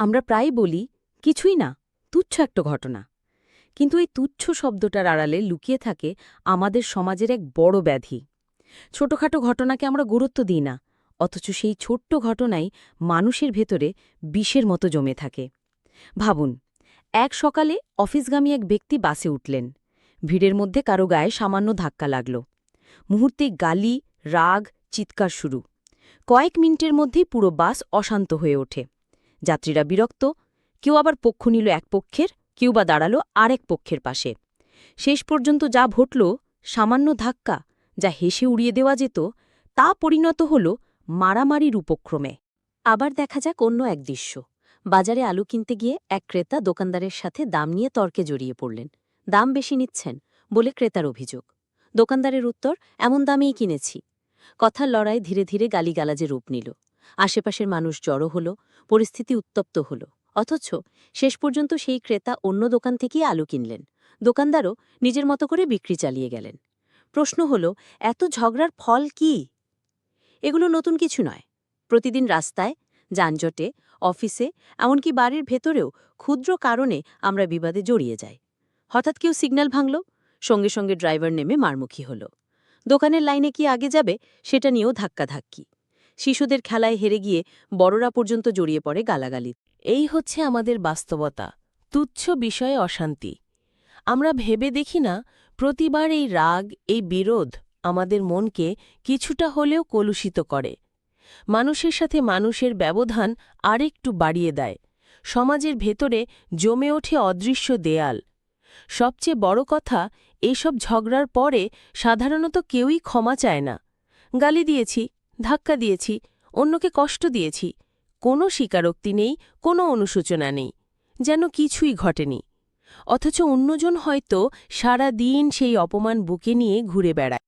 আমরা প্রায় বলি, কিছুই না, তুচ্ছ একটা ঘটনা। কিন্তু এই তুচ্ছ শব্দটার আড়ালে লুকিয়ে থাকে আমাদের সমাজের এক বড় ব্যাধি। ছোটখাটো ঘটনাকে আমরা গুরুত্ব দিই না, অথচ সেই ছোট্ট ঘটনাই মানুষের ভেতরে বিষের মতো জমে থাকে। ভাবুন, এক সকালে অফিসগামী এক ব্যক্তি বাসে উঠলেন। ভিড়ের মধ্যে কারও গায়ে সামান্য ধাক্কা লাগল। মুহূর্তে গালি, রাগ, চিৎকার শুরু। কয়েক মিনিটের মধ্যেই পুরো বাস অশান্ত হয়ে ওঠে। যাত্রীরা বিরক্ত, কেউ আবার পক্ষ নিল এক পক্ষের, কেউ বা দাঁড়াল আরেক পক্ষের পাশে। শেষ পর্যন্ত যা ঘটল, সামান্য ধাক্কা যা হেসে উড়িয়ে দেওয়া যেত, তা পরিণত হল মারামারির উপক্রমে। আবার দেখা যাক অন্য এক দৃশ্য। বাজারে আলু কিনতে গিয়ে এক ক্রেতা দোকানদারের সাথে দাম নিয়ে তর্কে জড়িয়ে পড়লেন। দাম বেশি নিচ্ছেন বলে ক্রেতার অভিযোগ। দোকানদারের উত্তর, এমন দামেই কিনেছি। কথার লড়াই ধীরে ধীরে গালিগালাজে রূপ নিল। আশেপাশের মানুষ জড়ো হল, পরিস্থিতি উত্তপ্ত হল। অথচ শেষ পর্যন্ত সেই ক্রেতা অন্য দোকান থেকেই আলু কিনলেন। দোকানদারও নিজের মতো করে বিক্রি চালিয়ে গেলেন। প্রশ্ন হল, এত ঝগড়ার ফল কি? এগুলো নতুন কিছু নয়। প্রতিদিন রাস্তায়, যানজটে, অফিসে, এমনকি বাড়ির ভেতরেও ক্ষুদ্র কারণে আমরা বিবাদে জড়িয়ে যাই। হঠাৎ কেউ সিগন্যাল ভাঙল, সঙ্গে সঙ্গে ড্রাইভার নেমে মারমুখী হল। দোকানের লাইনে কি আগে যাবে, সেটা নিয়েও ধাক্কাধাক্কি। শিশুদের খেলায় হেরে গিয়ে বড়রা পর্যন্ত জড়িয়ে পড়ে গালাগালি। এই হচ্ছে আমাদের বাস্তবতা, তুচ্ছ বিষয়ে অশান্তি। আমরা ভেবে দেখি না, প্রতিবার এই রাগ, এই বিরোধ আমাদের মনকে কিছুটা হলেও কলুষিত করে। মানুষের সাথে মানুষের ব্যবধান আরেকটু বাড়িয়ে দেয়। সমাজের ভেতরে জমে ওঠে অদৃশ্য দেয়াল। সবচেয়ে বড় কথা, এসব ঝগড়ার পরে সাধারণত কেউই ক্ষমা চায় না। গালি দিয়েছি ধাক্কা দিয়েছি, অন্যকে কষ্ট দিয়েছি। কোনো স্বীকারোক্তি নেই, কোনো অনুশোচনা নেই। যেন কিছুই ঘটেনি। অথচ অন্যজন হয়তো সারা দিন সেই অপমান বুকে নিয়ে ঘুরে বেড়ায়।